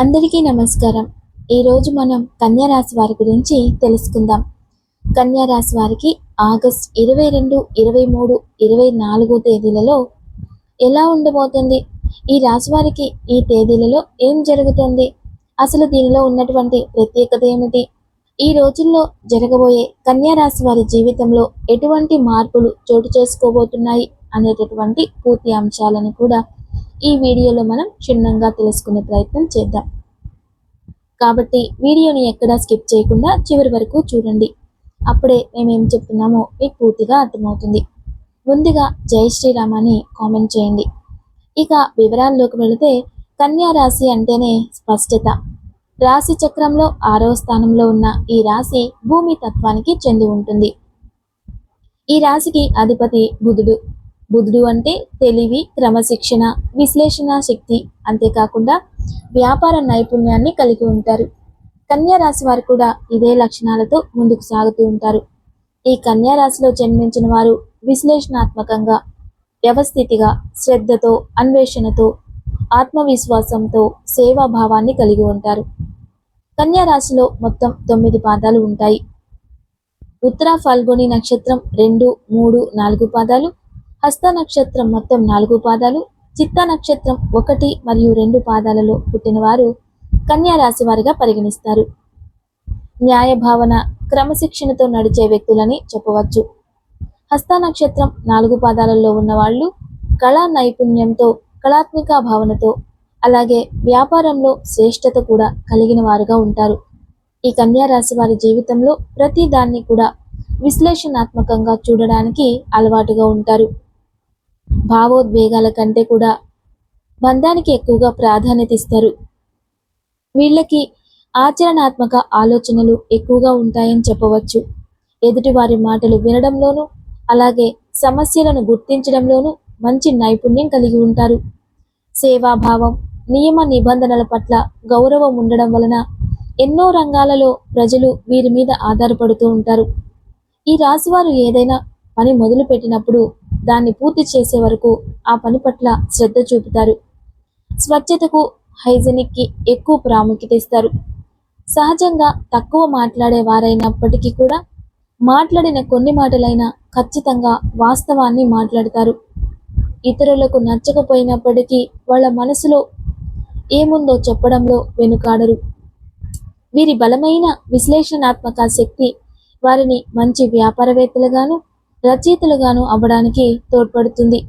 అందరికీ నమస్కారం. ఈరోజు మనం కన్యా రాశి వారి గురించి తెలుసుకుందాం. కన్యా రాశి వారికి ఆగస్ట్ ఇరవై రెండు ఇరవై మూడు ఇరవై నాలుగు తేదీలలో ఎలా ఉండబోతుంది? ఈ రాశి వారికి ఈ తేదీలలో ఏం జరుగుతుంది? అసలు దీనిలో ఉన్నటువంటి ప్రత్యేకత ఏమిటి? ఈ రోజుల్లో జరగబోయే కన్యారాశి వారి జీవితంలో ఎటువంటి మార్పులు చోటు చేసుకోబోతున్నాయి అనేటటువంటి పూర్తి అంశాలను కూడా ఈ వీడియోలో మనం క్షుణ్ణంగా తెలుసుకునే ప్రయత్నం చేద్దాం. కాబట్టి వీడియోని ఎక్కడా స్కిప్ చేయకుండా చివరి వరకు చూడండి. అప్పుడే మేమేం చెప్తున్నామో మీకు పూర్తిగా అర్థమవుతుంది. ముందుగా జై శ్రీరామ్ అని కామెంట్ చేయండి. ఇక వివరాల్లోకి వెళితే కన్యా రాశి అంటేనే స్పష్టత. రాశి చక్రంలో ఆరవ స్థానంలో ఉన్న ఈ రాశి భూమి తత్వానికి చెంది ఉంటుంది. ఈ రాశికి అధిపతి బుధుడు. బుధుడు అంటే తెలివి క్రమశిక్షణ విశ్లేషణ శక్తి అంతేకాకుండా వ్యాపార నైపుణ్యాన్ని కలిగి ఉంటారు. కన్యా రాశి వారు కూడా ఇదే లక్షణాలతో ముందుకు సాగుతూ ఉంటారు. ఈ కన్యా రాశిలో జన్మించిన వారు విశ్లేషణాత్మకంగా వ్యవస్థితిగా శ్రద్ధతో అన్వేషణతో ఆత్మవిశ్వాసంతో సేవాభావాన్ని కలిగి ఉంటారు. కన్యా రాశిలో మొత్తం తొమ్మిది పాదాలు ఉంటాయి. ఉత్తర ఫల్గుని నక్షత్రం రెండు మూడు నాలుగు పాదాలు హస్త నక్షత్రం మొత్తం నాలుగు పాదాలు చిత్త నక్షత్రం ఒకటి మరియు రెండు పాదాలలో పుట్టినవారు కన్యా రాశి వారిగా పరిగణిస్తారు. న్యాయ భావన క్రమశిక్షణతో నడిచే వ్యక్తులని చెప్పవచ్చు. హస్త నక్షత్రం నాలుగు పాదాలలో ఉన్నవాళ్ళు కళా నైపుణ్యంతో కళాత్మిక భావనతో అలాగే వ్యాపారంలో శ్రేష్టత కూడా కలిగిన వారుగా ఉంటారు. ఈ కన్యారాశి వారి జీవితంలో ప్రతి దాన్ని కూడా విశ్లేషణాత్మకంగా చూడడానికి అలవాటుగా ఉంటారు. భావోద్వేగాల కంటే కూడా బంధానికి ఎక్కువగా ప్రాధాన్యత ఇస్తారు. వీళ్ళకి ఆచరణాత్మక ఆలోచనలు ఎక్కువగా ఉంటాయని చెప్పవచ్చు. ఎదుటివారి మాటలు వినడంలోనూ అలాగే సమస్యలను గుర్తించడంలోనూ మంచి నైపుణ్యం కలిగి ఉంటారు. సేవాభావం నియమ నిబంధనల పట్ల గౌరవం ఉండడం వలన ఎన్నో రంగాలలో ప్రజలు వీరి మీద ఆధారపడుతూ ఉంటారు. ఈ రాశివారు ఏదైనా పని మొదలు పెట్టినప్పుడు దాన్ని పూర్తి చేసే వరకు ఆ పని పట్ల శ్రద్ధ చూపుతారు. స్వచ్ఛతకు హైజెనిక్కి ఎక్కువ ప్రాముఖ్యత ఇస్తారు. సహజంగా తక్కువ మాట్లాడే వారైనప్పటికీ కూడా మాట్లాడిన కొన్ని మాటలైనా ఖచ్చితంగా వాస్తవాన్ని మాట్లాడతారు. ఇతరులకు నచ్చకపోయినప్పటికీ వాళ్ళ మనసులో ఏముందో చెప్పడంలో వెనుకాడరు. వీరి బలమైన విశ్లేషణాత్మక శక్తి వారిని మంచి వ్యాపారవేత్తలుగాను రచయితలుగాను అవ్వడానికి తోడ్పడుతుంది.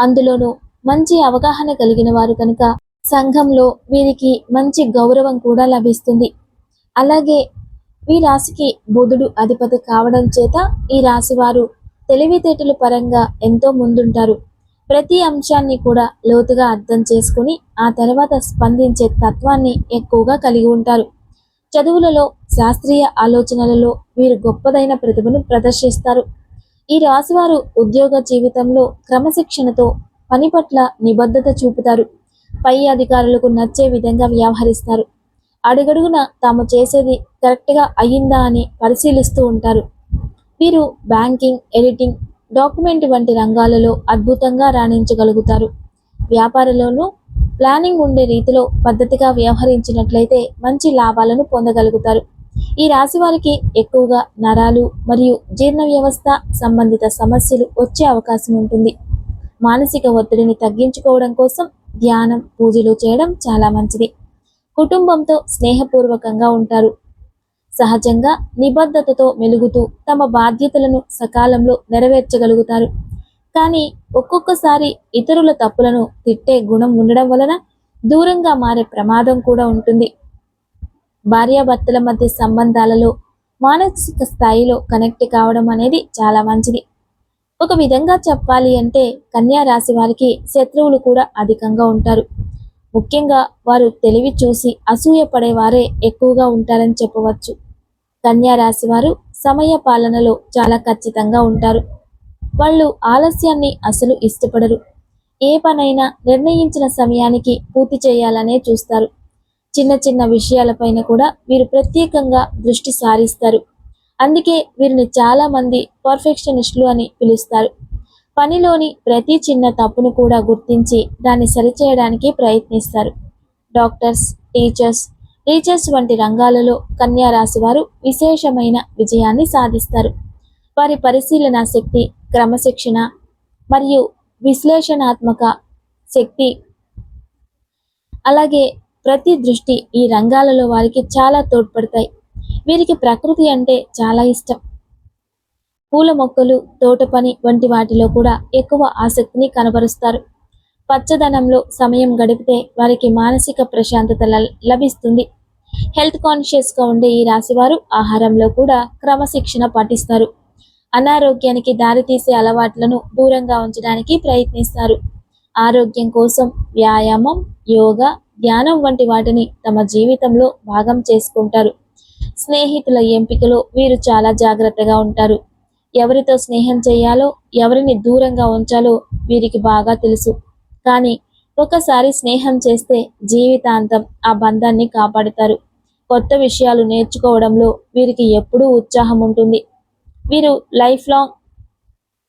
అందులోనూ మంచి అవగాహన కలిగిన వారు కనుక సంఘంలో వీరికి మంచి గౌరవం కూడా లభిస్తుంది. అలాగే ఈ రాశికి బుధుడు అధిపతి కావడం చేత ఈ రాశి వారు తెలివితేటల పరంగా ఎంతో ముందుంటారు. ప్రతి అంశాన్ని కూడా లోతుగా అర్థం చేసుకుని ఆ తర్వాత స్పందించే తత్వాన్ని ఎక్కువగా కలిగి ఉంటారు. చదువులలో శాస్త్రీయ ఆలోచనలలో వీరు గొప్పదైన ప్రతిభను ప్రదర్శిస్తారు. ఈ రాశివారు ఉద్యోగ జీవితంలో క్రమశిక్షణతో పని పట్ల నిబద్ధత చూపుతారు. పై అధికారులకు నచ్చే విధంగా వ్యవహరిస్తారు. అడుగడుగున తాము చేసేది కరెక్ట్గా అయ్యిందా అని పరిశీలిస్తూ ఉంటారు. వీరు బ్యాంకింగ్ ఎడిటింగ్ డాక్యుమెంట్ వంటి రంగాలలో అద్భుతంగా రాణించగలుగుతారు. వ్యాపారంలోనూ ప్లానింగ్ ఉండే రీతిలో పద్ధతిగా వ్యవహరించినట్లయితే మంచి లాభాలను పొందగలుగుతారు. ఈ రాశి వారికి ఎక్కువగా నరాలు మరియు జీర్ణ వ్యవస్థ సంబంధిత సమస్యలు వచ్చే అవకాశం ఉంటుంది. మానసిక ఒత్తిడిని తగ్గించుకోవడం కోసం ధ్యానం పూజలు చేయడం చాలా మంచిది. కుటుంబంతో స్నేహపూర్వకంగా ఉంటారు. సహజంగా నిబద్ధతతో మెలుగుతూ తమ బాధ్యతలను సకాలంలో నెరవేర్చగలుగుతారు. కానీ ఒక్కొక్కసారి ఇతరుల తప్పులను తిట్టే గుణం ఉండడం వలన దూరంగా మారే ప్రమాదం కూడా ఉంటుంది. భార్యాభర్తల మధ్య సంబంధాలలో మానసిక స్థాయిలో కనెక్ట్ కావడం అనేది చాలా మంచిది. ఒక విధంగా చెప్పాలి అంటే కన్యా రాశి వారికి శత్రువులు కూడా అధికంగా ఉంటారు. ముఖ్యంగా వారు తెలివి చూసి అసూయ పడేవారే ఎక్కువగా ఉంటారని చెప్పవచ్చు. కన్యా రాశి వారు సమయ పాలనలో చాలా ఖచ్చితంగా ఉంటారు. వాళ్ళు ఆలస్యాన్ని అసలు ఇష్టపడరు. ఏ పనైనా నిర్ణయించిన సమయానికి పూర్తి చేయాలనే చూస్తారు. చిన్న చిన్న విషయాలపైన కూడా వీరు ప్రత్యేకంగా దృష్టి సారిస్తారు. అందుకే వీరిని చాలా మంది పర్ఫెక్షనిస్టులు అని పిలుస్తారు. పనిలోని ప్రతి చిన్న తప్పును కూడా గుర్తించి దాన్ని సరిచేయడానికి ప్రయత్నిస్తారు. డాక్టర్స్ టీచర్స్ టీచర్స్ వంటి రంగాలలో కన్యా రాశి వారు విశేషమైన విజయాన్ని సాధిస్తారు. వారి పరిశీలన శక్తి క్రమశిక్షణ మరియు విశ్లేషణాత్మక శక్తి అలాగే ప్రతి దృష్టి ఈ రంగాలలో వారికి చాలా తోడ్పడతాయి. వీరికి ప్రకృతి అంటే చాలా ఇష్టం. పూల మొక్కలు తోట పని వంటి వాటిలో కూడా ఎక్కువ ఆసక్తిని కనబరుస్తారు. పచ్చదనంలో సమయం గడిపితే వారికి మానసిక ప్రశాంతత ల- లభిస్తుంది. హెల్త్ కాన్షియస్గా ఉండే ఈ రాశివారు ఆహారంలో కూడా క్రమశిక్షణ పాటిస్తారు. అనారోగ్యానికి దారితీసే అలవాట్లను దూరంగా ఉంచడానికి ప్రయత్నిస్తారు. ఆరోగ్యం కోసం వ్యాయామం యోగా ధ్యానం వంటి వాటిని తమ జీవితంలో భాగం చేసుకుంటారు. స్నేహితుల ఎంపికలో వీరు చాలా జాగ్రత్తగా ఉంటారు. ఎవరితో స్నేహం చేయాలో ఎవరిని దూరంగా ఉంచాలో వీరికి బాగా తెలుసు. కానీ ఒకసారి స్నేహం చేస్తే జీవితాంతం ఆ బంధాన్ని కాపాడుతారు. కొత్త విషయాలు నేర్చుకోవడంలో వీరికి ఎప్పుడూ ఉత్సాహం ఉంటుంది. వీరు లైఫ్ లాంగ్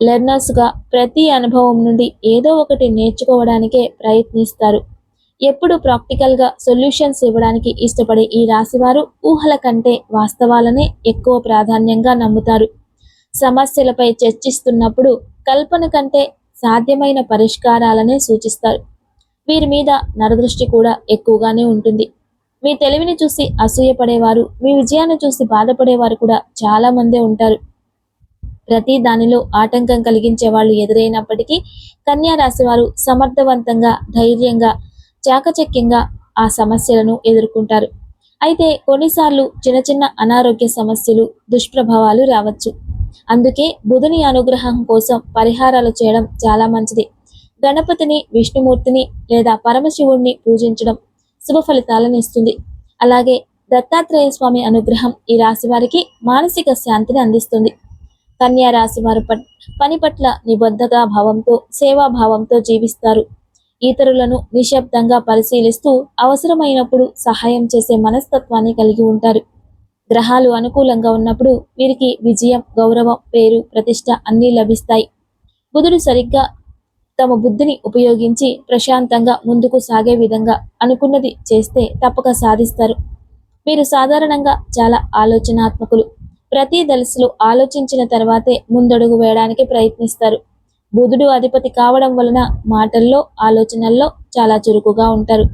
లెర్నర్స్గా ప్రతి అనుభవం నుండి ఏదో ఒకటి నేర్చుకోవడానికే ప్రయత్నిస్తారు. ఎప్పుడు ప్రాక్టికల్గా సొల్యూషన్స్ ఇవ్వడానికి ఇష్టపడే ఈ రాశివారు ఊహల కంటే వాస్తవాలనే ఎక్కువ ప్రాధాన్యంగా నమ్ముతారు. సమస్యలపై చర్చిస్తున్నప్పుడు కల్పన కంటే సాధ్యమైన పరిష్కారాలనే సూచిస్తారు. వీరి మీద నరదృష్టి కూడా ఎక్కువగానే ఉంటుంది. మీ తెలివిని చూసి అసూయపడేవారు మీ విజయాన్ని చూసి బాధపడేవారు కూడా చాలా మందే ఉంటారు. ప్రతి దానిలో ఆటంకం కలిగించే వాళ్ళు ఎదురైనప్పటికీ కన్యా రాశి వారు సమర్థవంతంగా ధైర్యంగా చాకచక్యంగా ఆ సమస్యలను ఎదుర్కొంటారు. అయితే కొన్నిసార్లు చిన్న చిన్న అనారోగ్య సమస్యలు దుష్ప్రభావాలు రావచ్చు. అందుకే బుధుని అనుగ్రహం కోసం పరిహారాలు చేయడం చాలా మంచిది. గణపతిని విష్ణుమూర్తిని లేదా పరమశివుణ్ణి పూజించడం శుభ ఫలితాలను ఇస్తుంది. అలాగే దత్తాత్రేయ స్వామి అనుగ్రహం ఈ రాశి వారికి మానసిక శాంతిని అందిస్తుంది. కన్యా రాశి వారు పట్- పని పట్ల నిబద్ధతా భావంతో సేవాభావంతో జీవిస్తారు. ఇతరులను నిశ్శబ్దంగా పరిశీలిస్తూ అవసరమైనప్పుడు సహాయం చేసే మనస్తత్వాన్ని కలిగి ఉంటారు. గ్రహాలు అనుకూలంగా ఉన్నప్పుడు వీరికి విజయం గౌరవం పేరు ప్రతిష్ట అన్నీ లభిస్తాయి. బుధుడు సరిగ్గా తమ బుద్ధిని ఉపయోగించి ప్రశాంతంగా ముందుకు సాగే విధంగా అనుకున్నది చేస్తే తప్పక సాధిస్తారు. వీరు సాధారణంగా చాలా ఆలోచనాత్మకులు. ప్రతి దశలో ఆలోచించిన తర్వాతే ముందడుగు వేయడానికి ప్రయత్నిస్తారు. బుధుడు అధిపతి కావడం వలన మాటల్లో ఆలోచనల్లో చాలా చురుకుగా ఉంటారు.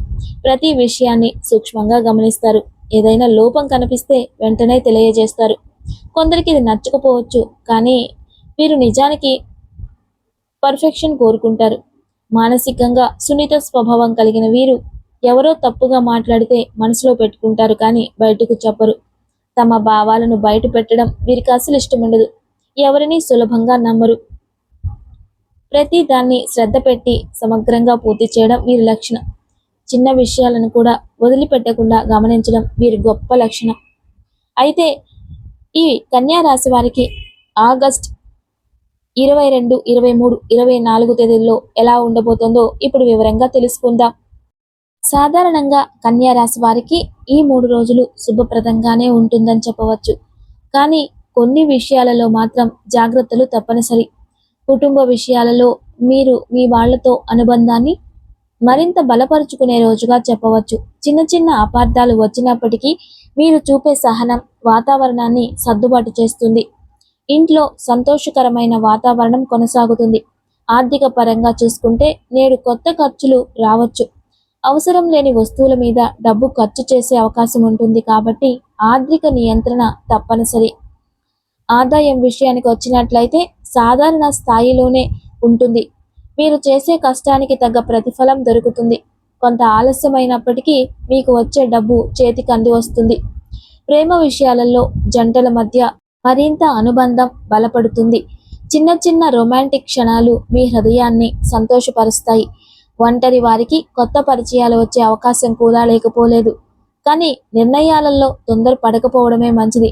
ప్రతి విషయాన్ని సూక్ష్మంగా గమనిస్తారు. ఏదైనా లోపం కనిపిస్తే వెంటనే తెలియజేస్తారు. కొందరికి ఇది నచ్చకపోవచ్చు కానీ వీరు నిజానికి పర్ఫెక్షన్ కోరుకుంటారు. మానసికంగా సున్నిత స్వభావం కలిగిన వీరు ఎవరో తప్పుగా మాట్లాడితే మనసులో పెట్టుకుంటారు కానీ బయటకు చెప్పరు. తమ భావాలను బయట పెట్టడం వీరికి అసలు ఇష్టం ఉండదు ఎవరిని సులభంగా నమ్మరు. ప్రతి దాన్ని శ్రద్ధ పెట్టి సమగ్రంగా పూర్తి చేయడం వీరి లక్షణం. చిన్న విషయాలను కూడా వదిలిపెట్టకుండా గమనించడం వీరి గొప్ప లక్షణం. అయితే ఈ కన్యా రాశి వారికి ఆగస్ట్ ఇరవై రెండు ఇరవై మూడు ఇరవై నాలుగు తేదీల్లో ఎలా ఉండబోతుందో ఇప్పుడు వివరంగా తెలుసుకుందాం. సాధారణంగా కన్యా రాశి వారికి ఈ మూడు రోజులు శుభప్రదంగానే ఉంటుందని చెప్పవచ్చు. కానీ కొన్ని విషయాలలో మాత్రం జాగ్రత్తలు తప్పనిసరి. కుటుంబ విషయాలలో మీరు మీ వాళ్ళతో అనుబంధాన్ని మరింత బలపరుచుకునే రోజుగా చెప్పవచ్చు. చిన్న చిన్న అపార్థాలు వచ్చినప్పటికీ మీరు చూపే సహనం వాతావరణాన్ని సర్దుబాటు చేస్తుంది. ఇంట్లో సంతోషకరమైన వాతావరణం కొనసాగుతుంది. ఆర్థిక పరంగా చూసుకుంటే నేడు కొత్త ఖర్చులు రావచ్చు. అవసరం లేని వస్తువుల మీద డబ్బు ఖర్చు చేసే అవకాశం ఉంటుంది కాబట్టి ఆర్థిక నియంత్రణ తప్పనిసరి. ఆదాయం విషయానికి వచ్చినట్లయితే సాధారణ స్థాయిలోనే ఉంటుంది. మీరు చేసే కష్టానికి తగ్గ ప్రతిఫలం దొరుకుతుంది. కొంత ఆలస్యమైనప్పటికీ మీకు వచ్చే డబ్బు చేతికి అంది వస్తుంది. ప్రేమ విషయాలలో జంటల మధ్య మరింత అనుబంధం బలపడుతుంది. చిన్న చిన్న రొమాంటిక్ క్షణాలు మీ హృదయాన్ని సంతోషపరుస్తాయి. ఒంటరి వారికి కొత్త పరిచయాలు వచ్చే అవకాశం కూడా లేకపోలేదు. కానీ నిర్ణయాలలో తొందర పడకపోవడమే మంచిది.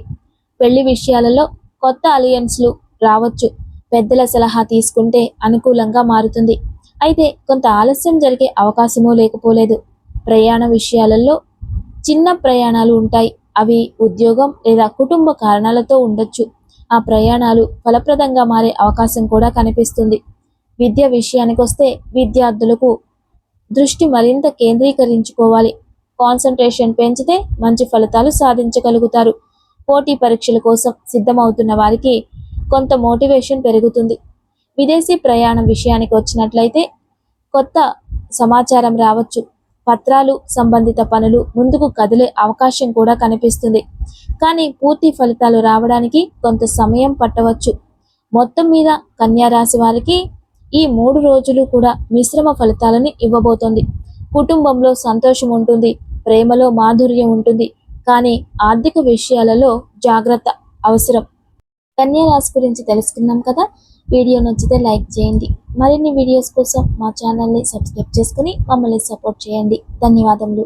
పెళ్ళి విషయాలలో కొత్త అలియన్స్లు రావచ్చు. పెద్దల సలహా తీసుకుంటే అనుకూలంగా మారుతుంది. అయితే కొంత ఆలస్యం జరిగే అవకాశమూ లేకపోలేదు. ప్రయాణ విషయాలలో చిన్న ప్రయాణాలు ఉంటాయి. అవి ఉద్యోగం లేదా కుటుంబ కారణాలతో ఉండొచ్చు. ఆ ప్రయాణాలు ఫలప్రదంగా మారే అవకాశం కూడా కనిపిస్తుంది. విద్య విషయానికి వస్తే విద్యార్థులకు దృష్టి మరింత కేంద్రీకరించుకోవాలి. కాన్సన్ట్రేషన్ పెంచితే మంచి ఫలితాలు సాధించగలుగుతారు. పోటీ పరీక్షల కోసం సిద్ధమవుతున్న వారికి కొంత మోటివేషన్ పెరుగుతుంది. విదేశీ ప్రయాణం విషయానికి వచ్చినట్లయితే కొత్త సమాచారం రావచ్చు. పత్రాలు సంబంధిత పనులు ముందుకు కదిలే అవకాశం కూడా కనిపిస్తుంది. కానీ పూర్తి ఫలితాలు రావడానికి కొంత సమయం పట్టవచ్చు. మొత్తం మీద కన్యారాశి వారికి ఈ మూడు రోజులు కూడా మిశ్రమ ఫలితాలని ఇవ్వబోతోంది. కుటుంబంలో సంతోషం ఉంటుంది ప్రేమలో మాధుర్యం ఉంటుంది కానీ ఆర్థిక విషయాలలో జాగ్రత్త అవసరం. కన్యా రాశి గురించి తెలుసుకున్నాం కదా? వీడియో నచ్చితే లైక్ చేయండి. మరిన్ని వీడియోస్ కోసం మా ఛానల్ని సబ్స్క్రైబ్ చేసుకుని మమ్మల్ని సపోర్ట్ చేయండి. ధన్యవాదములు.